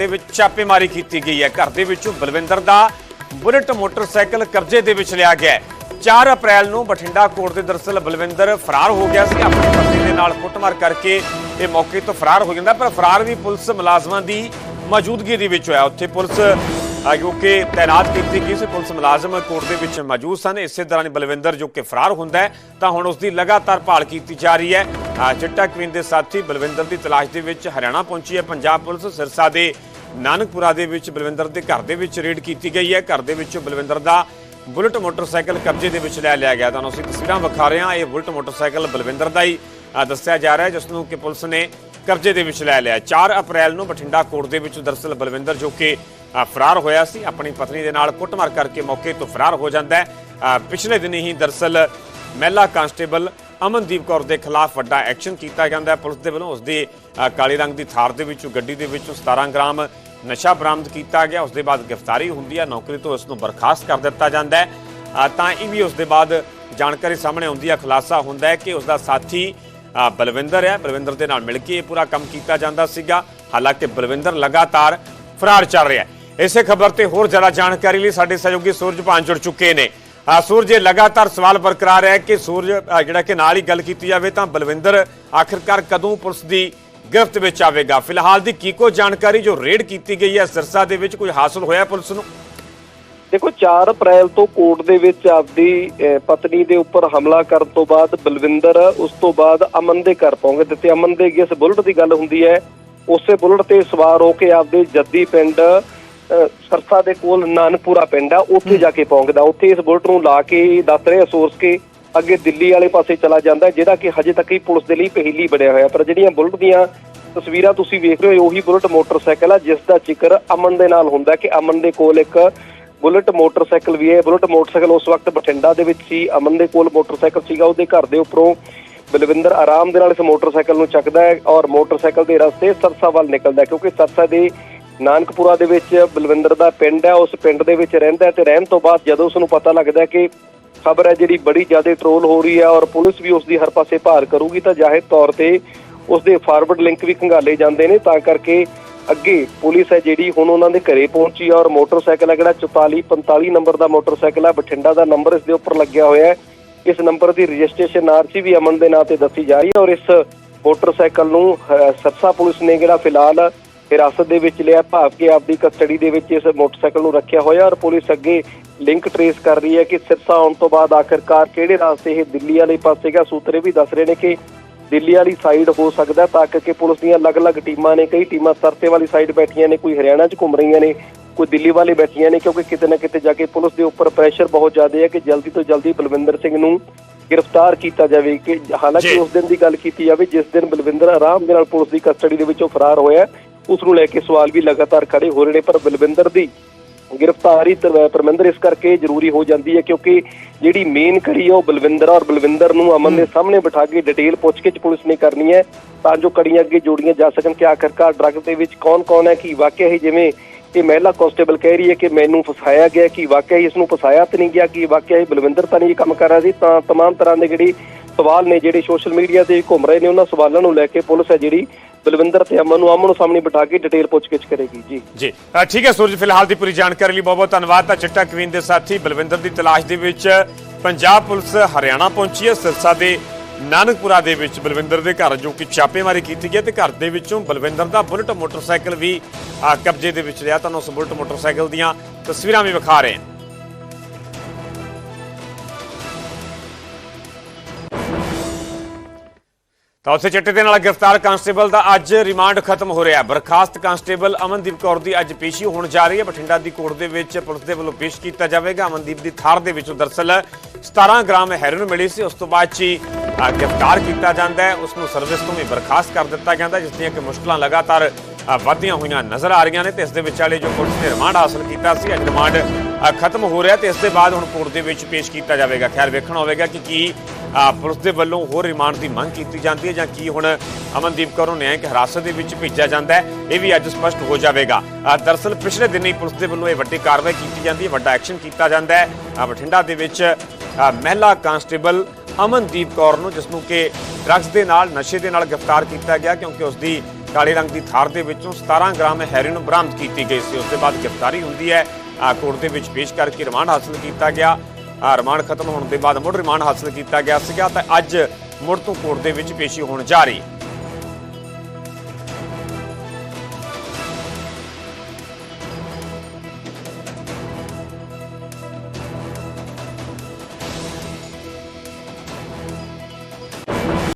ਦੇ ਵਿੱਚ ਛਾਪੇਮਾਰੀ ਕੀਤੀ ਗਈ ਹੈ। ਘਰ ਦੇ ਵਿੱਚੋਂ ਬਲਵਿੰਦਰ ਦਾ ਬੁਲਟ ਮੋਟਰਸਾਈਕਲ ਕਬਜ਼ੇ ਦੇ ਵਿੱਚ ਲਿਆ ਗਿਆ ਹੈ। 4 ਅਪ੍ਰੈਲ ਨੂੰ ਬਠਿੰਡਾ ਕੋਰਟ ਦੇ ਦਰਸਲ ਬਲਵਿੰਦਰ ਫਰਾਰ ਹੋ ਗਿਆ ਸੀ। ਆਪਣੀ ਪਤਨੀ ਦੇ ਨਾਲ ਕੁੱਟਮਾਰ ਕਰਕੇ ਇਹ ਮੌਕੇ ਤੋਂ ਫਰਾਰ ਹੋ ਜਾਂਦਾ ਪਰ ਫਰਾਰ ਵੀ ਪੁਲਿਸ ਮੁਲਾਜ਼ਮਾਂ ਦੀ ਮੌਜੂਦਗੀ ਦੇ ਵਿੱਚ ਹੋਇਆ। ਉੱਥੇ ਪੁਲਿਸ ਅ, ਜੋ ਕਿ ਤਾਇਨਾਤ ਕੀਤੀ ਗਈ ਸੀ ਪੁਲਿਸ ਮੁਲਾਜ਼ਮ ਕੋਰਟ ਦੇ ਵਿੱਚ ਮੌਜੂਦ ਸਨ। ਇਸੇ ਦੌਰਾਨ ਬਲਵਿੰਦਰ ਜੋ ਕਿ ਫਰਾਰ ਹੁੰਦਾ ਹੈ ਤਾਂ ਹੁਣ ਉਸ ਦੀ ਲਗਾਤਾਰ ਭਾਲ ਕੀਤੀ ਜਾ ਰਹੀ ਹੈ। ਚਿੱਟਾ ਕਵੀਨ ਦੇ ਸਾਥੀ ਬਲਵਿੰਦਰ ਦੀ ਤਲਾਸ਼ ਦੇ ਵਿੱਚ ਹਰਿਆਣਾ ਪਹੁੰਚੀ ਹੈ। ਪੰਜਾਬ ਪੁਲਿਸ ਸਿਰਸਾ ਦੇ ਨਾਨਕਪੁਰਾ ਦੇ ਵਿੱਚ ਬਲਵਿੰਦਰ ਦੇ ਘਰ ਦੇ ਵਿੱਚ ਰੇਡ ਕੀਤੀ ਗਈ ਹੈ। ਘਰ ਦੇ ਵਿੱਚ ਬਲਵਿੰਦਰ ਦਾ ਬੁਲਟ ਮੋਟਰਸਾਈਕਲ ਕਬਜ਼ੇ ਦੇ ਵਿੱਚ ਲੈ ਲਿਆ ਗਿਆ। ਤੁਹਾਨੂੰ ਅਸੀਂ ਤਸਵੀਰਾਂ ਵਿਖਾ ਰਹੇ ਹਾਂ। ਇਹ ਬੁਲਟ ਮੋਟਰਸਾਈਕਲ ਬਲਵਿੰਦਰ ਦਾ ਹੀ ਦੱਸਿਆ ਜਾ ਰਿਹਾ ਹੈ, ਜਿਸ ਨੂੰ ਕਿ ਪੁਲਿਸ ਨੇ ਕਬਜ਼ੇ ਦੇ ਵਿੱਚ ਲੈ ਲਿਆ 4 ਅਪ੍ਰੈਲ ਨੂੰ ਬਠਿੰਡਾ ਕੋਰਟ ਦੇ ਵਿੱਚ ਦਰਸਲ ਬਲਵਿੰਦਰ ਜੋ ਕਿ ਫਰਾਰ ਹੋਇਆ ਸੀ, ਆਪਣੀ ਪਤਨੀ ਦੇ ਨਾਲ ਕੁੱਟਮਾਰ ਕਰਕੇ ਮੌਕੇ ਤੋਂ ਫਰਾਰ ਹੋ ਜਾਂਦਾ ਹੈ। ਪਿਛਲੇ ਦਿਨ ਹੀ ਦਰਸਲ ਮਹਿਲਾ ਕਾਂਸਟੇਬਲ ਅਮਨਦੀਪ ਕੌਰ ਦੇ ਖਿਲਾਫ ਵੱਡਾ ਐਕਸ਼ਨ ਕੀਤਾ ਜਾਂਦਾ ਹੈ। ਪੁਲਿਸ ਦੇ ਵੱਲੋਂ ਉਸ ਦੀ ਕਾਲੇ ਰੰਗ ਦੀ ਥਾਰ ਦੇ ਵਿੱਚੋਂ, ਗੱਡੀ ਦੇ ਵਿੱਚੋਂ 17 ਗ੍ਰਾਮ ਨਸ਼ਾ ਬਰਾਮਦ ਕੀਤਾ ਗਿਆ। ਉਸ ਦੇ ਬਾਅਦ ਗ੍ਰਿਫਤਾਰੀ ਹੁੰਦੀ ਹੈ। ਨੌਕਰੀ ਤੋਂ ਉਸ ਨੂੰ ਬਰਖਾਸਤ ਕਰ ਦਿੱਤਾ ਜਾਂਦਾ ਹੈ। ਤਾਂ ਇਹ ਵੀ ਉਸ ਦੇ ਬਾਅਦ ਜਾਣਕਾਰੀ ਸਾਹਮਣੇ ਆਉਂਦੀ ਹੈ। ਖੁਲਾਸਾ ਹੁੰਦਾ ਹੈ ਕਿ ਉਸ ਦਾ ਸਾਥੀ ਬਲਵਿੰਦਰ ਹੈ। ਬਲਵਿੰਦਰ ਦੇ ਨਾਲ ਮਿਲ ਕੇ ਇਹ ਪੂਰਾ ਕੰਮ ਕੀਤਾ ਜਾਂਦਾ ਸੀਗਾ। ਹਾਲਾਂਕਿ ਬਲਵਿੰਦਰ ਲਗਾਤਾਰ ਫਰਾਰ ਚੱਲ ਰਿਹਾ ਹੈ। ਇਸੇ ਖਬਰ ਤੇ ਹੋਰ ਜ਼ਿਆਦਾ ਜਾਣਕਾਰੀ ਲਈ ਸਾਡੇ ਸਹਿਯੋਗੀ ਸੂਰਜ ਭਾਨ ਜੁੜ ਚੁੱਕੇ ਨੇ। ਸੂਰਜ ਲਗਾਤਾਰ ਸਵਾਲ ਬਰਕਰਾਰ ਹੈ ਕਿ ਸੂਰਜ ਜਿਹੜਾ ਕਿ ਨਾਲ ਹੀ ਗੱਲ ਕੀਤੀ ਜਾਵੇ ਤਾਂ ਬਲਵਿੰਦਰ ਆਖਿਰਕਾਰ ਕਦੋਂ ਪੁਲਿਸ ਦੀ ਗ੍ਰਿਫਤ ਵਿੱਚ ਆਵੇਗਾ? ਫਿਲਹਾਲ ਦੀ ਕੀ ਕੋ ਜਾਣਕਾਰੀ ਜੋ ਰੇਡ ਕੀਤੀ ਗਈ ਹੈ, ਸਿਰਸਾ ਦੇ ਵਿੱਚ ਕੁਝ ਹਾਸਲ ਹੋਇਆ ਪੁਲਿਸ ਨੂੰ? ਦੇਖੋ 4 ਅਪ੍ਰੈਲ ਤੋਂ ਕੋਰਟ ਦੇ ਵਿੱਚ ਆਪਦੀ ਪਤਨੀ ਦੇ ਉੱਪਰ ਹਮਲਾ ਕਰਨ ਤੋਂ ਬਾਅਦ ਬਲਵਿੰਦਰ ਉਸ ਤੋਂ ਬਾਅਦ ਅਮਨ ਦੇ ਘਰ ਪਹੁੰਚ। ਦਿੱਤੇ ਅਮਨ ਦੇ ਜਿਸ ਬੁਲਟ ਦੀ ਗੱਲ ਹੁੰਦੀ ਹੈ। ਉਸੇ ਬੁਲਟ ਤੇ ਸਵਾਰ ਹੋ ਕੇ ਆਪਦੇ ਜੱਦੀ ਪਿੰਡ ਸਰਸਾ ਦੇ ਕੋਲ ਨਾਨਪੁਰਾ ਪਿੰਡ ਆ ਉੱਥੇ ਜਾ ਕੇ ਪਹੁੰਚਦਾ ਉੱਥੇ ਇਸ ਬੁਲਟ ਨੂੰ ਲਾ ਕੇ ਦੱਸ ਰਹੇ ਸੋਰਸ ਕੇ ਅੱਗੇ ਦਿੱਲੀ ਵਾਲੇ ਪਾਸੇ ਚਲਾ ਜਾਂਦਾ ਜਿਹੜਾ ਕਿ ਹਜੇ ਤੱਕ ਹੀ ਪੁਲਿਸ ਦੇ ਲਈ ਪਹਿਲੀ ਬਣਿਆ ਹੋਇਆ ਪਰ ਜਿਹੜੀਆਂ ਬੁਲਟ ਦੀਆਂ ਤਸਵੀਰਾਂ ਤੁਸੀਂ ਵੇਖ ਰਹੇ ਹੋ ਉਹੀ ਬੁਲਟ ਮੋਟਰਸਾਈਕਲ ਆ ਜਿਸ ਦਾ ਜ਼ਿਕਰ ਅਮਨ ਦੇ ਨਾਲ ਹੁੰਦਾ ਕਿ ਅਮਨ ਦੇ ਕੋਲ ਇੱਕ ਬੁਲਟ ਮੋਟਰਸਾਈਕਲ ਵੀ ਹੈ। ਬੁਲਟ ਮੋਟਰਸਾਈਕਲ ਉਸ ਵਕਤ ਬਠਿੰਡਾ ਦੇ ਵਿੱਚ ਸੀ। ਅਮਨ ਦੇ ਕੋਲ ਮੋਟਰਸਾਈਕਲ ਸੀਗਾ ਉਹਦੇ ਘਰ ਦੇ ਉੱਪਰੋਂ ਬਲਵਿੰਦਰ ਆਰਾਮ ਦੇ ਨਾਲ ਇਸ ਮੋਟਰਸਾਈਕਲ ਨੂੰ ਚੱਕਦਾ ਹੈ ਔਰ ਮੋਟਰਸਾਈਕਲ ਦੇ ਰਸਤੇ ਸਰਸਾ ਵੱਲ ਨਿਕਲਦਾ ਕਿਉਂਕਿ ਸਰਸਾ ਦੇ ਨਾਨਕਪੁਰਾ ਦੇ ਵਿੱਚ ਬਲਵਿੰਦਰ ਦਾ ਪਿੰਡ ਹੈ, ਉਸ ਪਿੰਡ ਦੇ ਵਿੱਚ ਰਹਿੰਦਾ ਹੈ ਤੇ ਰਹਿਣ ਤੋਂ ਬਾਅਦ ਜਦੋਂ ਉਸ ਨੂੰ ਪਤਾ ਲੱਗਦਾ ਕਿ ਖਬਰ ਹੈ ਜਿਹੜੀ ਬੜੀ ਜ਼ਿਆਦਾ ਟ੍ਰੋਲ ਹੋ ਰਹੀ ਹੈ ਔਰ ਪੁਲਿਸ ਵੀ ਉਸ ਦੀ ਹਰ ਪਾਸੇ ਭਾਰ ਕਰੂਗੀ ਤਾਂ ਜ਼ਾਹਿਰ ਤੌਰ ਤੇ ਉਸ ਦੇ ਫਾਰਵਰਡ ਲਿੰਕ ਵੀ ਖੰਗਾਲੇ ਜਾਂਦੇ ਨੇ, ਤਾਂ ਕਰਕੇ ਅੱਗੇ ਪੁਲਿਸ ਹੈ ਜਿਹੜੀ ਹੁਣ ਉਹਨਾਂ ਦੇ ਘਰੇ ਪਹੁੰਚੀ ਔਰ ਮੋਟਰਸਾਈਕਲ ਹੈ ਜਿਹੜਾ 44 45 ਨੰਬਰ ਦਾ ਮੋਟਰਸਾਈਕਲ ਹੈ, ਬਠਿੰਡਾ ਦਾ ਨੰਬਰ ਇਸ ਦੇ ਉੱਪਰ ਲੱਗਿਆ ਹੋਇਆ ਹੈ। ਇਸ ਨੰਬਰ ਦੀ ਰਜਿਸਟ੍ਰੇਸ਼ਨ ਆਰਸੀ ਵੀ ਅਮਨ ਦੇ ਨਾਂ ਤੇ ਦੱਸੀ ਜਾ ਰਹੀ ਹੈ ਔਰ ਇਸ ਮੋਟਰਸਾਈਕਲ ਨੂੰ ਸਰਸਾ ਪੁਲਿਸ ਨੇ ਜਿਹੜਾ ਫਿਲਹਾਲ ਹਿਰਾਸਤ ਦੇ ਵਿੱਚ ਲਿਆ ਭਾਵ ਕਿ ਆਪਦੀ ਕਸਟਡੀ ਦੇ ਵਿੱਚ ਇਸ ਮੋਟਰਸਾਈਕਲ ਨੂੰ ਰੱਖਿਆ ਹੋਇਆ ਔਰ ਪੁਲਿਸ ਅੱਗੇ ਲਿੰਕ ਟਰੇਸ ਕਰ ਰਹੀ ਹੈ ਕਿ ਸਿਰਸਾ ਆਉਣ ਤੋਂ ਬਾਅਦ ਆਖਿਰਕਾਰ ਕਿਹੜੇ ਰਾਸਤੇ ਇਹ ਦਿੱਲੀ ਵਾਲੇ ਪਾਸੇ ਗਿਆ ਸੂਤਰੇ ਵੀ ਦੱਸ ਰਹੇ ਨੇ ਕਿ ਦਿੱਲੀ ਵਾਲੀ ਸਾਈਡ ਹੋ ਸਕਦਾ ਤਾਂ ਕਰਕੇ ਪੁਲਿਸ ਦੀਆਂ ਅਲੱਗ-ਅਲੱਗ ਟੀਮਾਂ ਨੇ ਕਈ ਟੀਮਾਂ ਸਰਤੇ ਵਾਲੀ ਸਾਈਡ ਬੈਠੀਆਂ ਨੇ ਕੋਈ ਹਰਿਆਣਾ 'ਚ ਘੁੰਮ ਰਹੀਆਂ ਨੇ ਕੋਈ ਦਿੱਲੀ ਵਾਲੇ ਬੈਠੀਆਂ ਨੇ ਕਿਉਂਕਿ ਕਿਤੇ ਨਾ ਕਿਤੇ ਜਾ ਕੇ ਪੁਲਿਸ ਦੇ ਉੱਪਰ ਪ੍ਰੈਸ਼ਰ ਬਹੁਤ ਜ਼ਿਆਦਾ ਹੈ ਕਿ ਜਲਦੀ ਤੋਂ ਜਲਦੀ ਬਲਵਿੰਦਰ ਸਿੰਘ ਨੂੰ ਗ੍ਰਿਫਤਾਰ ਕੀਤਾ ਜਾਵੇ ਕਿ ਹਾਲਾਂਕਿ। ਉਸ ਦਿਨ ਦੀ ਗੱਲ ਕੀਤੀ ਜਾਵੇ ਜਿਸ ਦਿਨ ਬਲਵਿੰਦਰ ਆਰਾਮ ਦੇ ਨਾਲ ਪੁਲਿਸ ਦੀ ਕਸਟਡੀ ਦੇ ਵਿੱਚੋਂ ਫਰਾਰ ਹੋਇਆ ਉਸ ਨੂੰ ਲੈ ਕੇ ਸਵਾਲ ਵੀ ਲਗਾਤਾਰ ਖੜੇ ਹੋ ਰਹੇ ਨੇ ਪਰ ਬਲਵਿੰਦਰ ਦੀ ਗ੍ਰਿਫਤਾਰੀ ਤ- ਪਰਮਿੰਦਰ ਇਸ ਕਰਕੇ ਜ਼ਰੂਰੀ ਹੋ ਜਾਂਦੀ ਹੈ ਕਿਉਂਕਿ ਜਿਹੜੀ ਮੇਨ ਕੜੀ ਹੈ ਉਹ ਬਲਵਿੰਦਰ ਔਰ ਬਲਵਿੰਦਰ ਨੂੰ ਅਮਨ ਦੇ ਸਾਹਮਣੇ ਬਿਠਾ ਕੇ ਡਿਟੇਲ ਪੁੱਛਗਿੱਛ ਪੁਲਿਸ ਨੇ ਕਰਨੀ ਹੈ ਤਾਂ ਜੋ ਕੜੀਆਂ ਅੱਗੇ ਜੋੜੀਆਂ ਜਾ ਸਕਣ ਕਿ ਆਖਰਕਾਰ ਡਰੱਗ ਦੇ ਵਿੱਚ ਕੌਣ-ਕੌਣ ਹੈ ਕਿ ਵਾਕਿਆ ਹੀ ਜਿਵੇਂ ਇਹ ਮਹਿਲਾ ਕਾਂਸਟੇਬਲ ਕਹਿ ਰਹੀ ਹੈ ਕਿ ਮੈਨੂੰ ਫਸਾਇਆ ਗਿਆ ਕਿ ਵਾਕਿਆ ਹੀ ਇਸ ਨੂੰ ਫਸਾਇਆ ਤਾਂ ਨਹੀਂ ਗਿਆ ਕਿ ਵਾਕਿਆ ਹੀ ਬਲਵਿੰਦਰ ਤਾਂ ਨਹੀਂ ਇਹ ਕੰਮ ਕਰ ਰਿਹਾ ਸੀ ਤਾਂ तमाम ਤਰ੍ਹਾਂ ਦੇ ਜਿਹੜੀ ਸਵਾਲ ਨੇ ਜਿਹੜੇ ਸੋਸ਼ਲ ਮੀਡੀਆ ਤੇ ਘੁੰਮ ਰਹੇ ਨੇ ਉਹਨਾਂ ਸਵਾਲਾਂ ਨੂੰ ਲੈ ਕੇ ਪੁਲਿਸ ਹੈ ਜਿਹੜੀ ਬਲਵਿੰਦਰ ਤੇ ਅਮਨ ਨੂੰ ਆਮੋ ਸਾਹਮਣੇ ਬਿਠਾ ਕੇ ਡਿਟੇਲ ਪੁੱਛਗਿੱਛ ਕਰੇਗੀ, ਜੀ। ਜੀ। ਠੀਕ ਹੈ ਸੂਰਜ, ਫਿਲਹਾਲ ਦੀ ਪੂਰੀ ਜਾਣਕਾਰੀ ਲਈ ਬਹੁਤ ਬਹੁਤ ਧੰਨਵਾਦ। ਤਾਂ ਚਿੱਟਾ ਕਵੀਨ ਦੇ ਸਾਥੀ ਬਲਵਿੰਦਰ ਦੀ ਤਲਾਸ਼ ਦੇ ਵਿੱਚ ਪੰਜਾਬ ਪੁਲਿਸ ਹਰਿਆਣਾ ਪਹੁੰਚੀ ਹੈ। ਸਿਰਸਾ ਦੇ ਨਾਨਕਪੁਰਾ ਦੇ ਵਿੱਚ ਬਲਵਿੰਦਰ ਦੇ ਘਰ ਜੋ ਕਿ ਛਾਪੇਮਾਰੀ ਕੀਤੀ ਗਈ ਤੇ ਘਰ ਦੇ ਵਿੱਚੋਂ ਬਲਵਿੰਦਰ ਦਾ ਬੁਲਟ ਮੋਟਰਸਾਈਕਲ ਵੀ ਕਬਜ਼ੇ ਦੇ ਵਿੱਚ ਲਿਆ। ਤੁਹਾਨੂੰ ਉਸ ਬੁਲਟ ਮੋਟਰਸਾਈਕਲ ਦੀਆਂ ਤਸਵੀਰਾਂ ਵੀ ਵਿਖਾ ਰਹੇ ਹਾਂ। ਤਾਂ ਉਸੇ ਚਿੱਟੇ ਦੇ ਨਾਲ ਗ੍ਰਿਫਤਾਰ ਕਾਂਸਟੇਬਲ ਦਾ ਅੱਜ ਰਿਮਾਂਡ ਖਤਮ ਹੋ ਰਿਹਾ ਬਰਖਾਸਤ ਕਾਂਸਟੇਬਲ ਅਮਨਦੀਪ ਕੌਰ ਦੀ ਅੱਜ ਪੇਸ਼ੀ ਹੋਣ ਜਾ ਰਹੀ ਹੈ। ਬਠਿੰਡਾ ਦੀ ਕੋਰਟ ਦੇ ਵਿੱਚ ਪੁਲਿਸ ਦੇ ਵੱਲੋਂ ਪੇਸ਼ ਕੀਤਾ ਜਾਵੇਗਾ। ਅਮਨਦੀਪ ਦੀ ਥਾਰ ਦੇ ਵਿੱਚੋਂ ਦਰਸਲ 17 ਗ੍ਰਾਮ ਹੈਰੋਇਨ ਮਿਲੀ ਸੀ। ਉਸ ਤੋਂ ਬਾਅਦ 'ਚ ਹੀ ਗ੍ਰਿਫਤਾਰ ਕੀਤਾ ਜਾਂਦਾ ਹੈ। ਉਸ ਨੂੰ ਸਰਵਿਸ ਤੋਂ ਵੀ ਬਰਖਾਸਤ ਕਰ ਦਿੱਤਾ ਜਾਂਦਾ ਜਿਸ ਦੀਆਂ ਕਿ ਮੁਸ਼ਕਲਾਂ ਲਗਾਤਾਰ ਅ, ਹੋਈਆਂ ਨਜ਼ਰ ਆ ਰਹੀਆਂ ਨੇ ਤੇ ਇਸ ਦੇ ਵਿਚਾਲੇ ਜੋ ਪੁਲਿਸ ਨੇ ਰਿਮਾਂਡ ਹਾਸਲ ਕੀਤਾ ਸੀ ਅੱਜ ਰਿਮਾਂਡ ਖਤਮ ਹੋ ਰਿਹਾ ਤੇ ਇਸ ਦੇ ਬਾਅਦ ਹੁਣ ਕੋਰਟ ਦੇ ਵਿੱਚ ਪੇਸ਼ ਕੀਤਾ ਜਾਵੇਗਾ। ਖੈਰ ਵੇਖਣਾ ਹੋਵੇਗਾ ਕਿ ਕੀ ਪੁਲਿਸ ਦੇ ਵੱਲੋਂ ਹੋਰ ਰਿਮਾਂਡ ਦੀ ਮੰਗ ਕੀਤੀ ਜਾਂਦੀ ਹੈ ਜਾਂ ਕੀ ਹੁਣ ਅਮਨਦੀਪ ਕੌਰ ਨੂੰ ਨਿਆਂਇਕ ਹਿਰਾਸਤ ਦੇ ਵਿੱਚ ਭੇਜਿਆ ਜਾਂਦਾ ਹੈ ਇਹ ਵੀ ਅੱਜ ਸਪਸ਼ਟ ਹੋ ਜਾਵੇਗਾ। ਅ, ਦਰਅਸਲ ਪਿਛਲੇ ਦਿਨ ਹੀ ਪੁਲਿਸ ਦੇ ਵੱਲੋਂ ਇਹ ਵੱਡੀ ਕਾਰਵਾਈ ਕੀਤੀ ਜਾਂਦੀ ਹੈ ਵੱਡਾ ਐਕਸ਼ਨ ਕੀਤਾ ਜਾਂਦਾ ਹੈ। ਬਠਿੰਡਾ ਦੇ ਵਿੱਚ ਮਹਿਲਾ ਕਾਂਸਟੇਬਲ ਅਮਨਦੀਪ ਕੌਰ ਨੂੰ ਜਿਸ ਨੂੰ ਕਿ ਡਰੱਗਸ ਦੇ ਨਾਲ ਨਸ਼ੇ ਦੇ ਨਾਲ ਗ੍ਰਿਫਤਾਰ ਕੀਤਾ ਗਿਆ ਕਿਉਂਕਿ ਉਸ ਦੀ ਕਾਲੇ ਰੰਗ ਦੀ ਥਾਰ ਦੇ ਵਿੱਚੋਂ 17 ਗ੍ਰਾਮ ਹੈਰੋਇਨ ਬਰਾਮਦ ਕੀਤੀ ਗਈ ਸੀ। ਉਸ ਦੇ ਬਾਅਦ ਗ੍ਰਿਫਤਾਰੀ ਹੁੰਦੀ ਹੈ। ਕੋਰਟ ਦੇ ਵਿੱਚ ਪੇਸ਼ ਕਰਕੇ ਰਿਮਾਂਡ ਹਾਸਲ ਕੀਤਾ ਗਿਆ। ਰਿਮਾਂਡ ਖਤਮ ਹੋਣ ਦੇ ਬਾਅਦ ਮੁੜ ਰਿਮਾਂਡ ਹਾਸਲ ਕੀਤਾ ਗਿਆ ਸੀਗਾ ਤਾਂ ਅੱਜ ਮੁੜ ਤੋਂ ਕੋਰਟ ਦੇ ਵਿੱਚ ਪੇਸ਼ੀ ਹੋਣ ਜਾ ਰਹੀ ਹੈ।